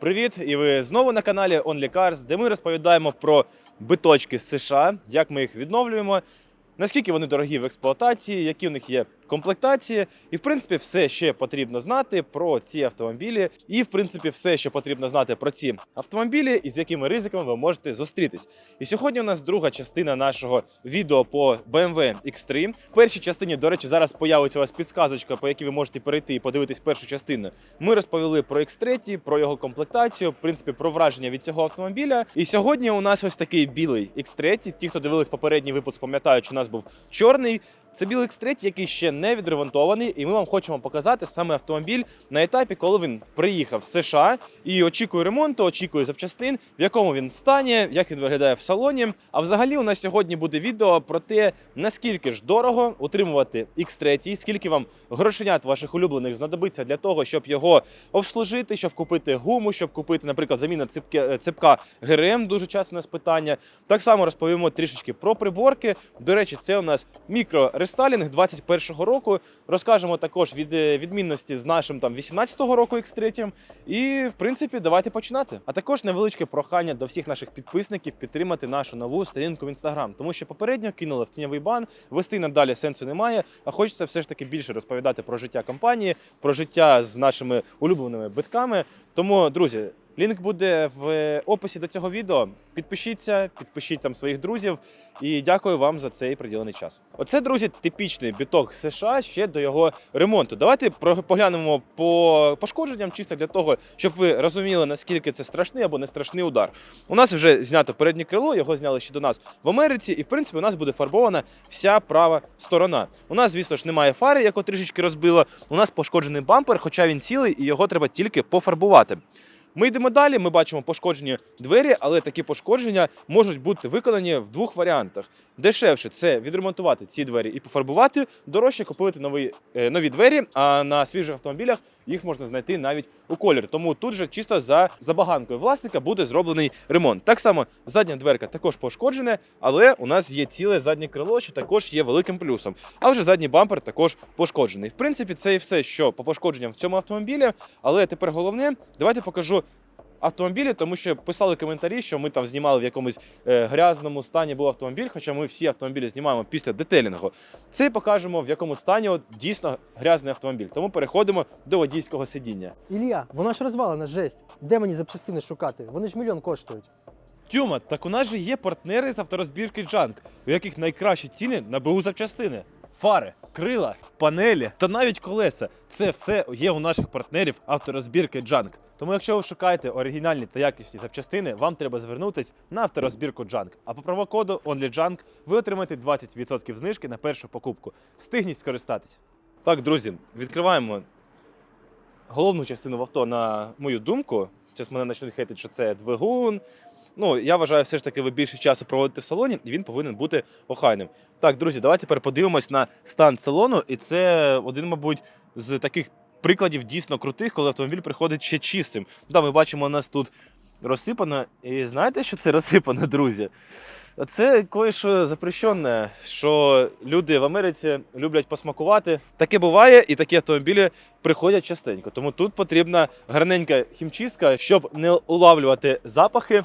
Привіт! І ви знову на каналі Only Cars, де ми розповідаємо про биточки з США, як ми їх відновлюємо, наскільки вони дорогі в експлуатації, які у них є комплектації, і в принципі все, що потрібно знати про ці автомобілі, і в принципі все, що потрібно знати про ці автомобілі, і з якими ризиками ви можете зустрітись. І сьогодні у нас друга частина нашого відео по BMW X3. В першій частині, до речі, зараз появиться у вас підсказочка, по якій ви можете перейти і подивитись першу частину. Ми розповіли про X3, про його комплектацію, в принципі, про враження від цього автомобіля. І сьогодні у нас ось такий білий X3. Ті, хто дивились попередній випуск, пам'ятають, що у нас був чорний. Це білий X3, який ще не відремонтований, і ми вам хочемо показати саме автомобіль на етапі, коли він приїхав з США і очікує ремонту, очікує запчастин, в якому він стані, як він виглядає в салоні. А взагалі, у нас сьогодні буде відео про те, наскільки ж дорого утримувати X3, скільки вам грошенят ваших улюблених знадобиться для того, щоб його обслужити, щоб купити гуму, щоб купити, наприклад, заміна ципки, ципка ГРМ. Дуже часто у нас питання. Так само розповімо трішечки про приборки. До речі, це у нас мікрорестайлінг 21-го року. Розкажемо також від е, відмінності з нашим там 18-го року X3. І в принципі, давайте починати. А також невеличке прохання до всіх наших підписників підтримати нашу нову сторінку в Instagram, тому що попередньо кинули в тіньовий бан. Вести надалі сенсу немає. А хочеться все ж таки більше розповідати про життя компанії, про життя з нашими улюбленими битками. Тому, друзі. Лінк буде в описі до цього відео. Підпишіться, підпишіть там своїх друзів. І дякую вам за цей приділений час. Оце, друзі, типічний біток США ще до його ремонту. Давайте поглянемо по пошкодженням, чисто для того, щоб ви розуміли, наскільки це страшний або не страшний удар. У нас вже знято переднє крило, його зняли ще до нас в Америці, і в принципі у нас буде фарбована вся права сторона. У нас, звісно ж, немає фари, яку трішечки розбило. У нас пошкоджений бампер, хоча він цілий, і його треба тільки пофарбувати. Ми йдемо далі. Ми бачимо пошкоджені двері, але такі пошкодження можуть бути виконані в двох варіантах. Дешевше це відремонтувати ці двері і пофарбувати. Дорожче купити нові, е, нові двері. А на свіжих автомобілях їх можна знайти навіть у колір. Тому тут же чисто за забаганкою власника буде зроблений ремонт. Так само задня дверка також пошкоджена, але у нас є ціле заднє крило, що також є великим плюсом. А вже задній бампер також пошкоджений. В принципі, це і все, що по пошкодженням в цьому автомобілі. Але тепер головне, давайте покажу автомобілі, тому що писали коментарі, що ми там знімали в якомусь е, грязному стані був автомобіль, хоча ми всі автомобілі знімаємо після детелінгу. Це покажемо, в якому стані от, дійсно грязний автомобіль. Тому переходимо до водійського сидіння. Ілля, вона ж розвалена, жесть. Де мені запчастини шукати? Вони ж мільйон коштують. Тюма, так у нас же є партнери з авторозбірки Джанк, у яких найкращі ціни на БУ запчастини. Фари, крила, панелі та навіть колеса. Це все є у наших партнерів авторозбірки Джанк. Тому, якщо ви шукаєте оригінальні та якісні запчастини, вам треба звернутись на авторозбірку Джанк. А по промокоду OnlyJunk ви отримаєте 20% знижки на першу покупку. Стигніть скористатись. Так, друзі, відкриваємо головну частину в авто, на мою думку. Зараз мене почнуть хейтити, що це двигун. Ну, я вважаю, все ж таки ви більше часу проводите в салоні, і він повинен бути охайним. Так, друзі, давайте тепер подивимось на стан салону. І це один, мабуть, з таких прикладів дійсно крутих, коли автомобіль приходить ще чистим. Ну, Да, ми бачимо, у нас тут розсипано. І знаєте, що це розсипано, друзі? Це кое-що запрещене, що люди в Америці люблять посмакувати. Таке буває, і такі автомобілі приходять частенько. Тому тут потрібна гарненька хімчистка, щоб не улавлювати запахи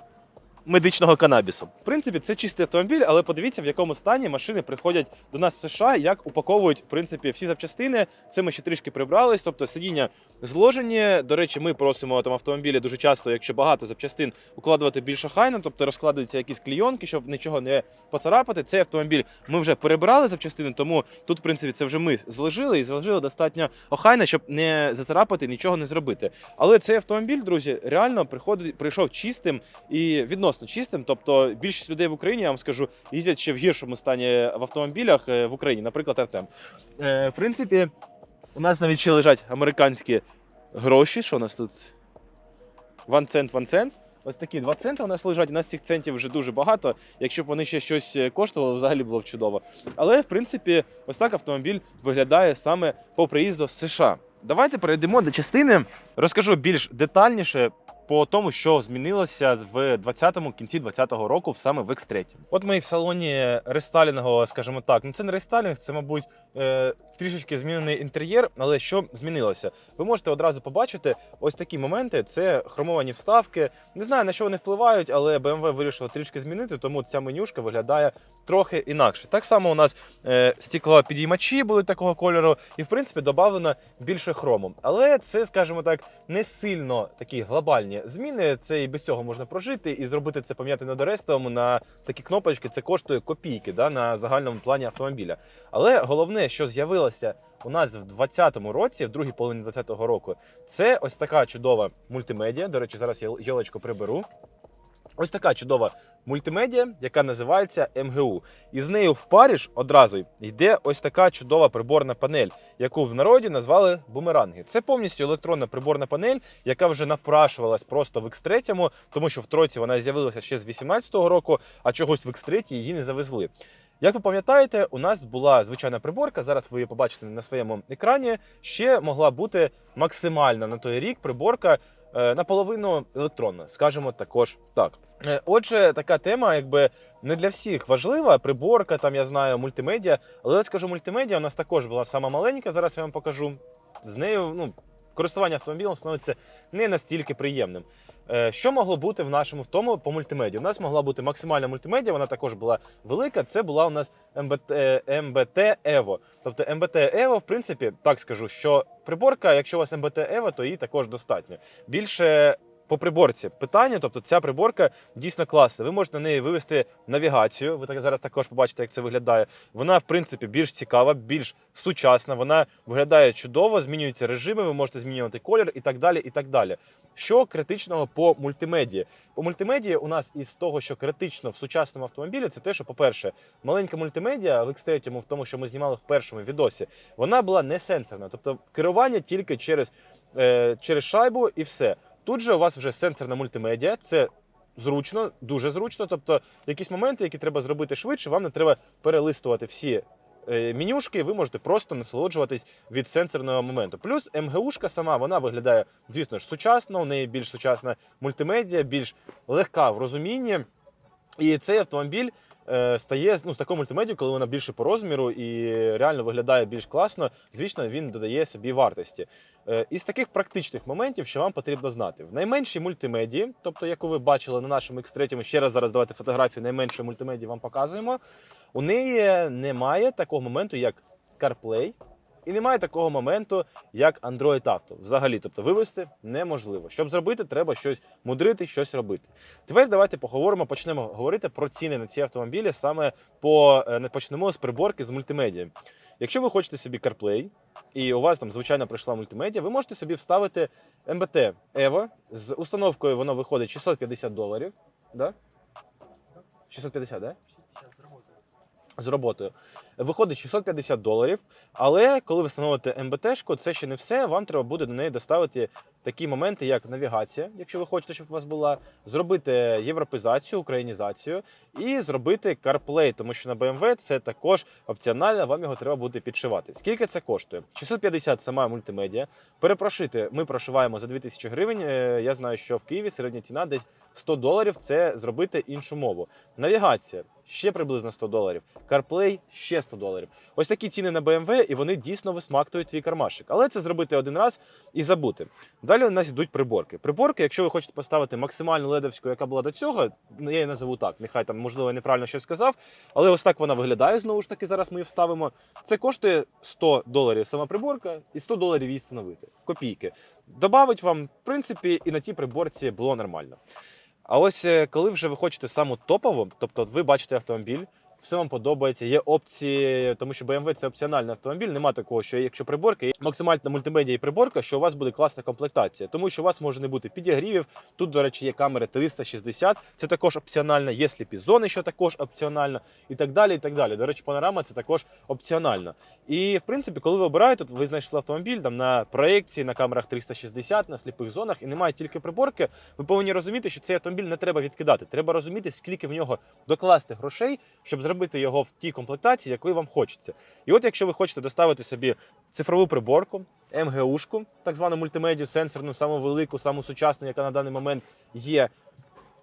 медичного канабісу. В принципі, це чистий автомобіль, але подивіться, в якому стані машини приходять до нас з США, як упаковують в принципі всі запчастини. Це ми ще трішки прибрались. Тобто сидіння зложені. До речі, ми просимо там автомобілі дуже часто, якщо багато запчастин, укладувати більш охайно, тобто розкладуються якісь клійонки, щоб нічого не поцарапати. Цей автомобіль ми вже перебрали запчастини, тому тут, в принципі, це вже ми зложили і зложили достатньо охайно, щоб не зацарапати, нічого не зробити. Але цей автомобіль, друзі, реально приходить, прийшов чистим і відносно чистим. Тобто більшість людей в Україні, я вам скажу, їздять ще в гіршому стані в автомобілях е, в Україні, наприклад, Артем. Е, В принципі, у нас навіть ще лежать американські гроші. Що у нас тут? Ван цент, ван цент. Ось такі два центи у нас лежать. У нас цих центів вже дуже багато. Якщо б вони ще щось коштували, взагалі було б чудово. Але в принципі, ось так автомобіль виглядає саме по приїзду з США. Давайте перейдемо до частини. Розкажу більш детальніше по тому, що змінилося в 20-му кінці 20-го року, саме в X3. От ми в салоні рестайлінгового, скажімо так. Ну це не рестайлінг, це, мабуть, е, трішечки змінений інтер'єр. Але що змінилося? Ви можете одразу побачити ось такі моменти: це хромовані вставки. Не знаю на що вони впливають, але BMW вирішило трішки змінити, тому ця менюшка виглядає трохи інакше. Так само у нас е, стеклопідіймачі були такого кольору, і в принципі додано більше хрому. Але це, скажімо так, не сильно такі глобальні зміни. Це і без цього можна прожити, і зробити це пам'ятати на дорестовому на такі кнопочки. Це коштує копійки да, на загальному плані автомобіля. Але головне, що з'явилося у нас в 2020 році, в другій половині 2020 року, це ось така чудова мультимедіа. До речі, зараз я йолочку приберу. Ось така чудова мультимедіа, яка називається МГУ. І з нею в парі ж одразу йде ось така чудова приборна панель, яку в народі назвали бумеранги. Це повністю електронна приборна панель, яка вже напрашувалась просто в X3, тому що в троці вона з'явилася ще з 18-го року, а чогось в X3 її не завезли. Як ви пам'ятаєте, у нас була звичайна приборка. Зараз ви її побачите на своєму екрані. Ще могла бути максимальна на той рік приборка наполовину електронна, скажімо також так. Е, Отже, така тема, якби не для всіх важлива. Приборка, там я знаю, мультимедіа. Але я скажу, мультимедіа у нас також була сама маленька. Зараз я вам покажу. З нею ну, користування автомобілем становиться не настільки приємним. Е, Що могло бути в нашому в тому по мультимедіа? У нас могла бути максимальна мультимедіа, вона також була велика. Це була у нас МБТ, МБТ Ево. Тобто МБТ Ево, в принципі, так скажу, що приборка, якщо у вас МБТ Ево, то її також достатньо. Більше по приборці питання, тобто ця приборка дійсно класна. Ви можете на неї вивести навігацію. Ви так зараз також побачите, як це виглядає. Вона, в принципі, більш цікава, більш сучасна. Вона виглядає чудово, змінюються режими, ви можете змінювати колір і так далі. і так далі. Що критичного по мультимедії? По мультимедії у нас із того, що критично в сучасному автомобілі, це те, що, по-перше, маленька мультимедіа в X3, в тому, що ми знімали в першому відосі, вона була не сенсорна. Тобто керування тільки через, е, через шайбу і все. Тут же у вас вже сенсорна мультимедіа, це зручно, дуже зручно. Тобто, якісь моменти, які треба зробити швидше, вам не треба перелистувати всі е, менюшки, ви можете просто насолоджуватись від сенсорного моменту. Плюс МГУшка сама вона виглядає, звісно ж, сучасно, у неї більш сучасна мультимедіа, більш легка в розумінні. І цей автомобіль стає ну, з такою мультимедією, коли вона більше по розміру і реально виглядає більш класно. Звісно, він додає собі вартості. Е, із таких практичних моментів, що вам потрібно знати, в найменшій мультимедії, тобто, яку ви бачили на нашому X3, ще раз зараз давайте фотографію найменшої мультимедії вам показуємо. У неї немає такого моменту, як CarPlay, і немає такого моменту, як Android Auto. Взагалі, тобто вивести неможливо. Щоб зробити, треба щось мудрити, щось робити. Тепер давайте поговоримо, почнемо говорити про ціни на ці автомобілі. Саме по е, не почнемо з приборки з мультимедіа. Якщо ви хочете собі CarPlay, і у вас там звичайно прийшла мультимедіа, ви можете собі вставити МБТ Evo. З установкою воно виходить 650 доларів. Да? 650, да? З роботою. Виходить 650 доларів. Але коли ви встановите МБТшку, це ще не все. Вам треба буде до неї доставити такі моменти, як навігація, якщо ви хочете, щоб у вас була, зробити європейзацію, українізацію і зробити CarPlay, тому що на BMW це також опціонально, вам його треба буде підшивати. Скільки це коштує? 650 сама мультимедіа. Перепрошити, ми прошиваємо за 2000 гривень. Е, Я знаю, що в Києві середня ціна десь 100 доларів. Це зробити іншу мову. Навігація ще приблизно 100 доларів. CarPlay ще 100 доларів. Ось такі ціни на BMW, і вони дійсно висмактують твій кармашик. Але це зробити один раз і забути. Далі у нас йдуть приборки. Приборки, якщо ви хочете поставити максимальну ледовську, яка була до цього, я її назову так. Нехай там, можливо, я неправильно щось сказав, але ось так вона виглядає. Знову ж таки, зараз ми її вставимо. Це коштує 100 доларів сама приборка і 100 доларів її встановити. Копійки. Добавить вам, в принципі, і на тій приборці було нормально. А ось е, коли вже ви хочете саму топову, тобто ви бачите автомобіль, все вам подобається, є опції, тому що BMW це опціональний автомобіль. Нема такого, що якщо приборка, є максимальна мультимедіа і приборка, що у вас буде класна комплектація, тому що у вас може не бути підігрівів. Тут, до речі, є камери 360, це також опціонально, є сліпі зони, що також опціонально, і так далі. і так далі. До речі, панорама це також опціонально. І в принципі, коли ви обираєте, ви знайшли автомобіль там на проєкції, на камерах 360, на сліпих зонах, і немає тільки приборки, ви повинні розуміти, що цей автомобіль не треба відкидати. Треба розуміти, скільки в нього докласти грошей, щоб зробити його в тій комплектації, якої вам хочеться. І от якщо ви хочете доставити собі цифрову приборку, МГУшку, так звану мультимедію, сенсорну, саму велику, саму сучасну, яка на даний момент є.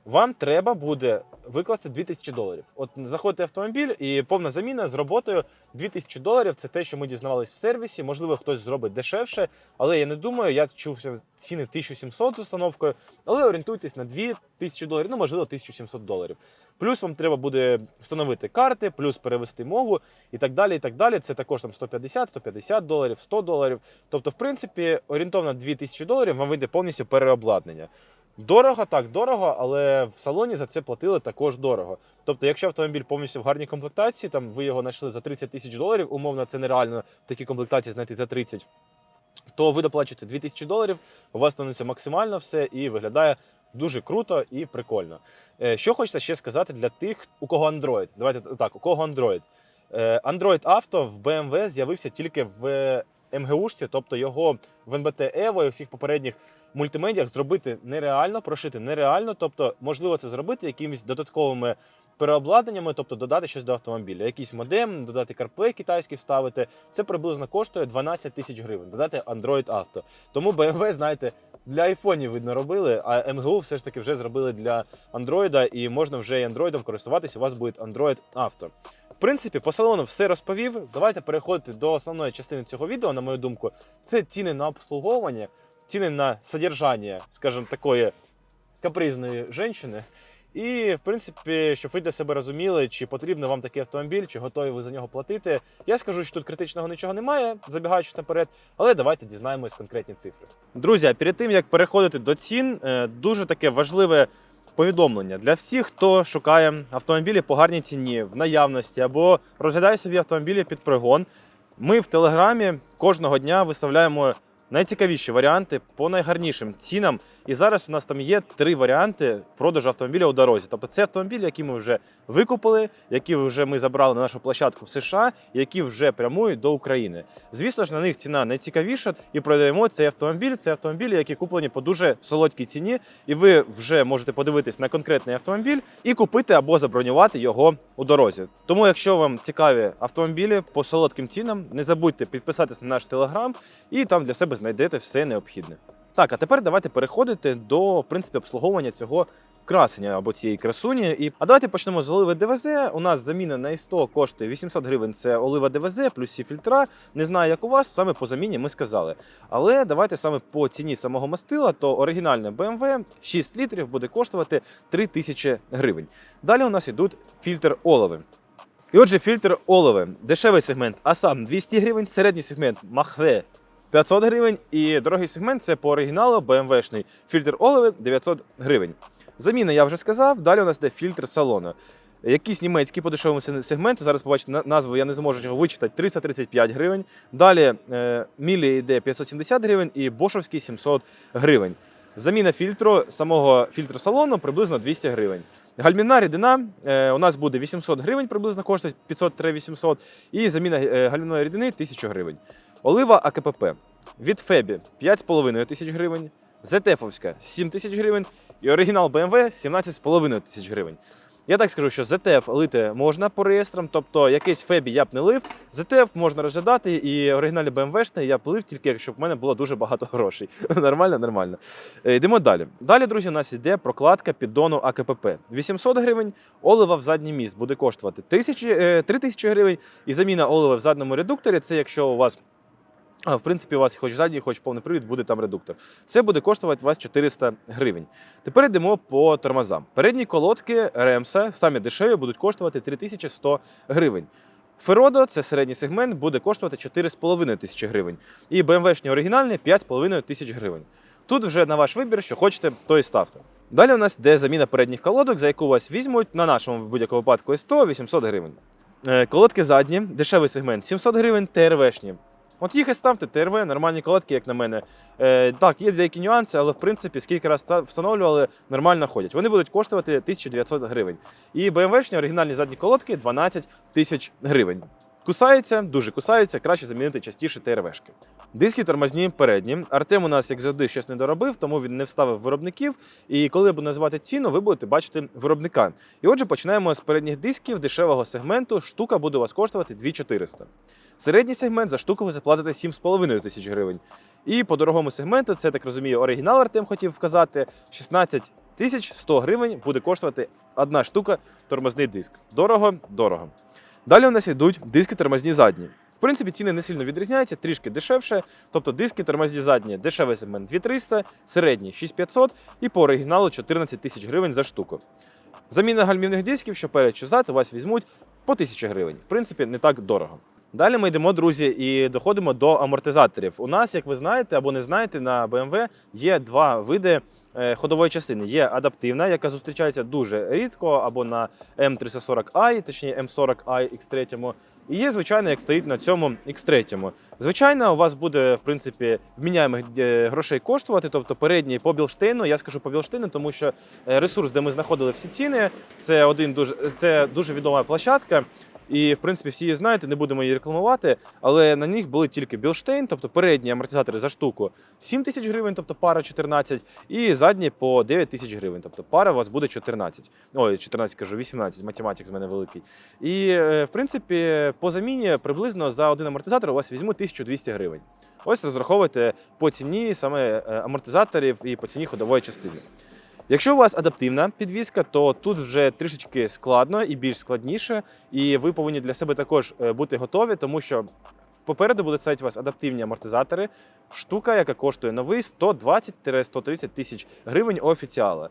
Вам треба буде викласти 2000 доларів. От заходите в автомобіль і повна заміна з роботою 2000 доларів. Це те, що ми дізнавались в сервісі. Можливо, хтось зробить дешевше, але я не думаю. Я чув ціни 1700 з установкою, але орієнтуйтесь на 2000 доларів, ну можливо, 1700 доларів. Плюс вам треба буде встановити карти, плюс перевести мову і так далі. І так далі. Це також там 150, 150 доларів, 100 доларів. Тобто, в принципі, орієнтовно 2000 доларів вам вийде повністю переобладнання. Дорого, так, дорого, але в салоні за це платили також дорого. Тобто, якщо автомобіль повністю в гарній комплектації, там ви його знайшли за 30 тисяч доларів, умовно, це нереально в такій комплектації знайти за 30, то ви доплачуєте 2000 доларів, у вас становиться максимально все і виглядає дуже круто і прикольно. Е, Що хочеться ще сказати для тих, у кого Android. Давайте так, у кого Android. Е, Android Auto в BMW з'явився тільки в МГУшці, тобто його в НБТ Evo і всіх попередніх мультимедіях зробити нереально, прошити нереально. Тобто, можливо, це зробити якимись додатковими переобладнаннями, тобто додати щось до автомобіля. Якийсь модем, додати CarPlay китайський вставити. Це приблизно коштує 12 тисяч гривень. Додати Android Auto. Тому BMW, знаєте, для айфонів видно робили, а МГУ все ж таки вже зробили для Android, і можна вже і Android користуватися. У вас буде Android Auto. В принципі, по салону все розповів. Давайте переходити до основної частини цього відео, на мою думку. Це ціни на обслуговування, ціни на содержання, скажімо, такої капризної жінки. І, в принципі, щоб ви для себе розуміли, чи потрібно вам такий автомобіль, чи готові ви за нього платити. Я скажу, що тут критичного нічого немає, забігаючи наперед, але давайте дізнаємось конкретні цифри. Друзі, а перед тим як переходити до цін, е, дуже таке важливе повідомлення для всіх, хто шукає автомобілі по гарній ціні в наявності або розглядає собі автомобілі під пригон. Ми в телеграмі кожного дня виставляємо найцікавіші варіанти по найгарнішим цінам. І зараз у нас там є три варіанти продажу автомобіля у дорозі. Тобто це автомобілі, які ми вже викупили, які вже ми забрали на нашу площадку в США, які вже прямують до України. Звісно ж, на них ціна найцікавіша, і продаємо цей автомобіль. Це автомобілі, які куплені по дуже солодкій ціні, і ви вже можете подивитись на конкретний автомобіль і купити або забронювати його у дорозі. Тому, якщо вам цікаві автомобілі по солодким цінам, не забудьте підписатись на наш телеграм, і там для себе знайдете все необхідне. Так, а тепер давайте переходити до в принципі обслуговування цього красення або цієї красуні. І а давайте почнемо з оливи ДВЗ. У нас заміна на СТО коштує 800 гривень. Це олива ДВЗ плюс всі фільтра. Не знаю, як у вас саме по заміні ми сказали. Але давайте саме по ціні самого мастила, то оригінальне BMW 6 літрів буде коштувати 3000 гривень. Далі у нас йдуть фільтр оливи. І отже, фільтр оливи. Дешевий сегмент АСАМ 200 гривень, середній сегмент Махве 500 гривень. І дорогий сегмент це по оригіналу BMW-шний фільтр оливи 900 гривень. Заміна я вже сказав. Далі у нас йде фільтр салону. Якийсь німецький по дешевому се- сегменту, зараз побачите назву, я не зможу його вичитати, 335 гривень. Далі е, Мілі йде 570 гривень і Бошовський 700 гривень. Заміна фільтру самого фільтру салону приблизно 200 гривень. Гальмівна рідина е, у нас буде 800 гривень, приблизно коштує 500-800, і заміна е, гальмівної рідини 1000 гривень. Олива АКПП від Фебі 5,5 тисяч гривень, Зетефовська 7 тисяч гривень і оригінал BMW 17,5 тисяч гривень. Я так скажу, що ZTF лити можна по реєстрам, тобто якийсь Фебі я б не лив. ZTF можна розглядати, і оригінальний BMW я б лив тільки якщо в мене було дуже багато грошей. нормально, нормально. Е, Йдемо далі. Далі, друзі, у нас йде прокладка піддону АКПП. 800 гривень, олива в задній міст буде коштувати 1000, е, 3000 гривень, і заміна олива в задньому редукторі це якщо у вас. В принципі, у вас хоч задній, хоч повний привід, буде там редуктор. Це буде коштувати вас 400 гривень. Тепер йдемо по тормозам. Передні колодки Ремса, самі дешеві, будуть коштувати 3100 гривень. Феродо, це середній сегмент, буде коштувати 4,5 тисячі гривень. І BMW-шні оригінальні 5,5 тисяч гривень. Тут вже на ваш вибір, що хочете, то і ставте. Далі у нас йде заміна передніх колодок, за яку вас візьмуть на нашому в будь-якому випадку 100 800 гривень. Е, Колодки задні, дешевий сегмент 700 гривень, ТРВшні От їх і ставте ТРВ, нормальні колодки, як на мене. Е, так, є деякі нюанси, але в принципі, скільки раз встановлювали, нормально ходять. Вони будуть коштувати 1900 гривень. І BMW-шні оригінальні задні колодки 12 тисяч гривень. Кусається, дуже кусається, краще замінити частіше ТРВшки. Диски тормозні передні. Артем у нас, як завжди, щось не доробив, тому він не вставив виробників. І коли я буду називати ціну, ви будете бачити виробника. І отже, починаємо з передніх дисків дешевого сегменту. Штука буде у вас коштувати 2400. Середній сегмент за штуку ви заплатите 7,5 тисяч гривень. І по дорогому сегменту, це так розумію, оригінал Артем хотів вказати, 16 тисяч 100 гривень буде коштувати одна штука тормозний диск. Дорого, дорого. Далі у нас йдуть диски тормозні задні. В принципі, ціни не сильно відрізняються, трішки дешевше. Тобто диски тормозні задні, дешевий сегмент 2300, середній 6500 і по оригіналу 14 тисяч гривень за штуку. Заміна гальмівних дисків, що перед, що зад, у вас візьмуть по 1000 гривень. В принципі, не так дорого. Далі ми йдемо, друзі, і доходимо до амортизаторів. У нас, як ви знаєте або не знаєте, на BMW є два види е, ходової частини. Є адаптивна, яка зустрічається дуже рідко, або на M340i, точніше M40i X3. І є звичайно, як стоїть на цьому X3. Звичайно, у вас буде в принципі вміняємих е, грошей коштувати, тобто передній по Білштейну. Я скажу по Білштейну, тому що е, ресурс, де ми знаходили всі ціни, це один дуже це дуже відома площадка. І, в принципі, всі її знаєте, не будемо її рекламувати, але на них були тільки Білштейн, тобто передні амортизатори за штуку 7 тисяч гривень, тобто пара 14, і задні по 9 тисяч гривень, тобто пара у вас буде 14. Ой, 14 кажу, 18, математик з мене великий. І, е, в принципі, по заміні приблизно за один амортизатор у вас візьмуть 1200 гривень. Ось розраховуйте по ціні саме е, амортизаторів і по ціні ходової частини. Якщо у вас адаптивна підвізка, то тут вже трішечки складно і більш складніше, і ви повинні для себе також е, бути готові, тому що попереду будуть стояти у вас адаптивні амортизатори, штука, яка коштує новий 120-130 тисяч гривень офіціала.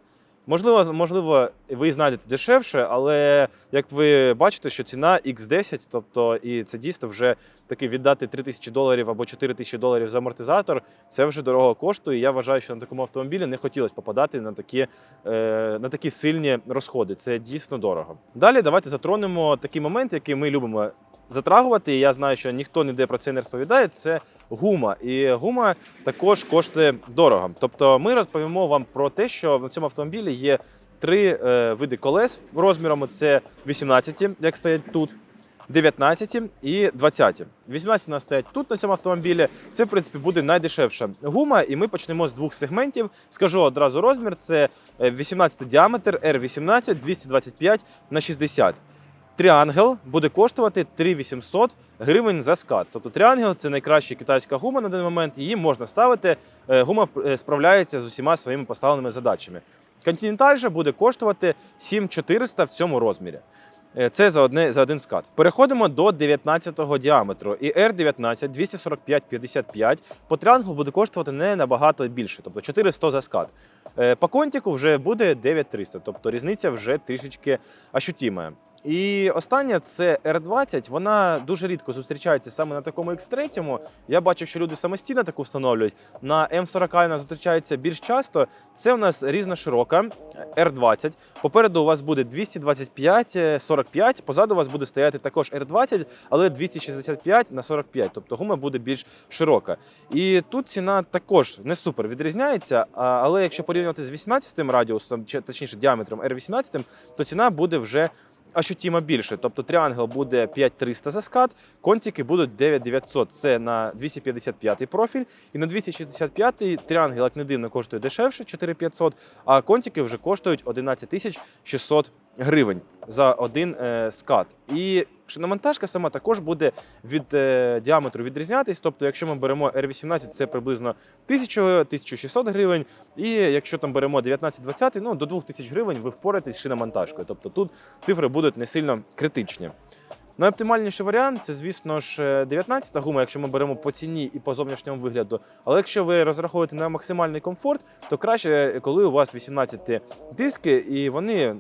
Можливо, можливо, ви знайдете дешевше, але як ви бачите, що ціна X10, тобто і це дійсно вже таки віддати 3 тисячі доларів або 4 тисячі доларів за амортизатор, це вже дорого коштує. Я вважаю, що на такому автомобілі не хотілося попадати на такі, е, на такі сильні розходи. Це дійсно дорого. Далі давайте затронемо такий момент, який ми любимо затрагувати. І я знаю, що ніхто ніде про це не розповідає. Це гума. І гума також коштує дорого. Тобто, ми розповімо вам про те, що на цьому автомобілі є три е, види колес розмірами: це 18, як стоять тут. 19 і 20. 18 у нас стоять тут на цьому автомобілі. Це, в принципі, буде найдешевша гума. І ми почнемо з двох сегментів. Скажу одразу розмір: це е, 18 діаметр R18 225 на 60. Тріангел буде коштувати 3800 гривень за скат. Тобто тріангел це найкраща китайська гума на даний момент. Її можна ставити. Е, Гума е, справляється з усіма своїми поставленими задачами. Континенталь же буде коштувати 7400 в цьому розмірі. Е, Це за, одне, за один скат. Переходимо до 19-го діаметру. І R19 245-55 по тріангелу буде коштувати не набагато більше, тобто 400 за скат. Е, По контіку вже буде 9300, тобто різниця вже трішечки ощутима. І остання це R20, вона дуже рідко зустрічається саме на такому X3. Я бачив, що люди самостійно таку встановлюють. На M40 вона зустрічається більш часто. Це у нас різноширока R20. Попереду у вас буде 225-45, позаду вас буде стояти також R20, але 265 на 45, тобто гума буде більш широка. І тут ціна також не супер відрізняється, але якщо порівнювати з 18 радіусом, чи точніше діаметром R18, то ціна буде вже ощутимо більше. Тобто тріангел буде 5300 за скат, контики будуть 9900. Це на 255 профіль. І на 265 тріангл, як не дивно, коштує дешевше 4500, а контики вже коштують 11600 гривень за один е, скат. І шиномонтажка сама також буде від е, діаметру відрізнятись. Тобто, якщо ми беремо R18, це приблизно 1000-1600 гривень. І якщо там беремо 19-20, ну до 2000 гривень ви впораєтесь шиномонтажкою. Тобто тут цифри будуть не сильно критичні. Найоптимальніший варіант це, звісно ж, 19 гума, якщо ми беремо по ціні і по зовнішньому вигляду. Але якщо ви розраховуєте на максимальний комфорт, то краще, коли у вас 18 диски, і вони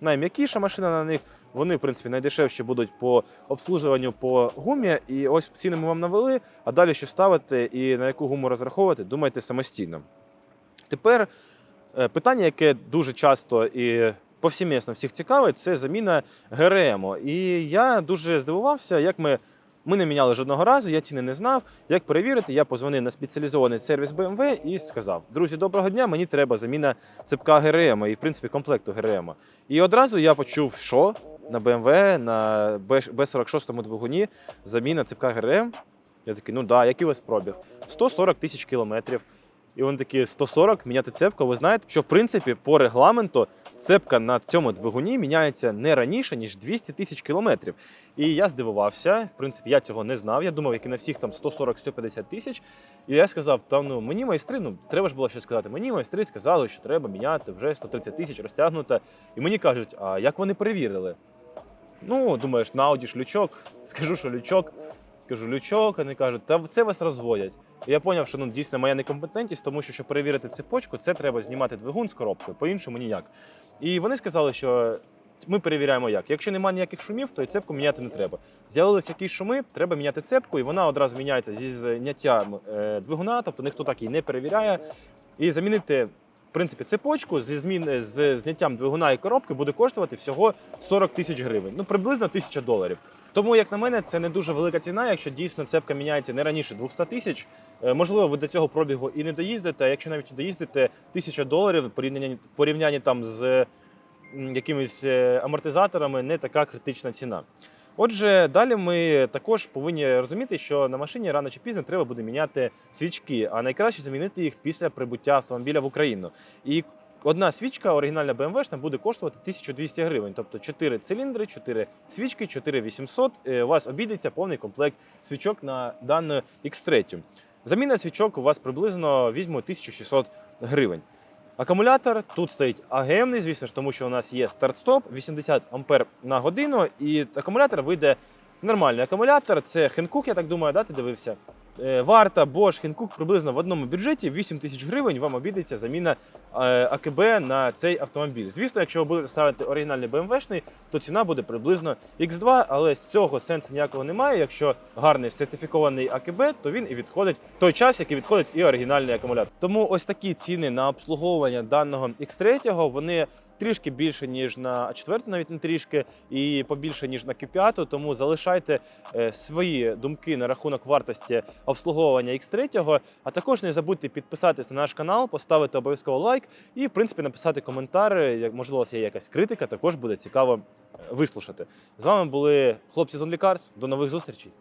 найм'якіша машина на них. Вони, в принципі, найдешевші будуть по обслужуванню по гумі. І ось ціни ми вам навели. А далі що ставити і на яку гуму розраховувати, думайте самостійно. Тепер е, питання, яке дуже часто і повсімісно всіх цікавить, це заміна ГРМ. І я дуже здивувався, як ми. Ми не міняли жодного разу, я ціни не знав. Як перевірити, я позвонив на спеціалізований сервіс BMW і сказав: Друзі, доброго дня, мені треба заміна цепка ГРМ і, в принципі, комплекту ГРМ. І одразу я почув, що на BMW на B46 двигуні заміна цепка ГРМ. Я такий, ну да, який у вас пробіг? 140 тисяч кілометрів. І вони такі 140 міняти цепку. Ви знаєте, що в принципі по регламенту цепка на цьому двигуні міняється не раніше, ніж 200 тисяч кілометрів. І я здивувався. В принципі, я цього не знав. Я думав, як і на всіх там 140-150 тисяч. І я сказав: там ну мені майстри, ну треба ж було щось сказати. Мені майстри сказали, що треба міняти вже 130 тисяч розтягнуто. І мені кажуть, а як вони перевірили? Ну, думаєш, на Audi ж лючок. Скажу, що лючок. Кажу, лючок, вони кажуть, та це вас розводять. І я зрозумів, що ну дійсно моя некомпетентність, тому що щоб перевірити цепочку, це треба знімати двигун з коробкою, по-іншому ніяк. І вони сказали, що ми перевіряємо як. Якщо немає ніяких шумів, то і цепку міняти не треба. З'явилися якісь шуми, треба міняти цепку, і вона одразу міняється зі зняттям е, двигуна, тобто ніхто так її не перевіряє. І замінити. Принципі, цепочку зі змін з зняттям двигуна і коробки буде коштувати всього 40 тисяч гривень, ну приблизно 1000 доларів. Тому, як на мене, це не дуже велика ціна, якщо дійсно цепка міняється не раніше 200 тисяч. Е, Можливо, ви до цього пробігу і не доїздите. А якщо навіть і доїздите 1000 доларів в порівнянні, порівнянні там з якимись е, амортизаторами, не така критична ціна. Отже, далі ми також повинні розуміти, що на машині рано чи пізно треба буде міняти свічки, а найкраще замінити їх після прибуття автомобіля в Україну. І одна свічка, оригінальна BMW, буде коштувати 1200 гривень, тобто 4 циліндри, 4 свічки, 4800. Е, У вас обійдеться повний комплект свічок на дану X3. Заміна свічок у вас приблизно візьме 1600 гривень. Акумулятор тут стоїть АГМний, звісно ж, тому що у нас є старт-стоп 80 ампер на годину, і акумулятор вийде нормальний акумулятор. Це Хенкук, я так думаю, да, ти дивився. Е, Варта Bosch Хенкук приблизно в одному бюджеті 8 тисяч гривень вам обійдеться заміна е, АКБ на цей автомобіль. Звісно, якщо ви будете ставити оригінальний BMW-шний, то ціна буде приблизно X2, але з цього сенсу ніякого немає. Якщо гарний сертифікований АКБ, то він і відходить той час, який відходить і оригінальний акумулятор. Тому ось такі ціни на обслуговування даного X3, вони трішки більше, ніж на 4, навіть не трішки, і побільше, ніж на Q5, тому залишайте е, свої думки на рахунок вартості обслуговування X3, а також не забудьте підписатись на наш канал, поставити обов'язково лайк і, в принципі, написати коментар. Як можливо, є якась критика, також буде цікаво е, вислушати. З вами були хлопці з OnlyCars. До нових зустрічей.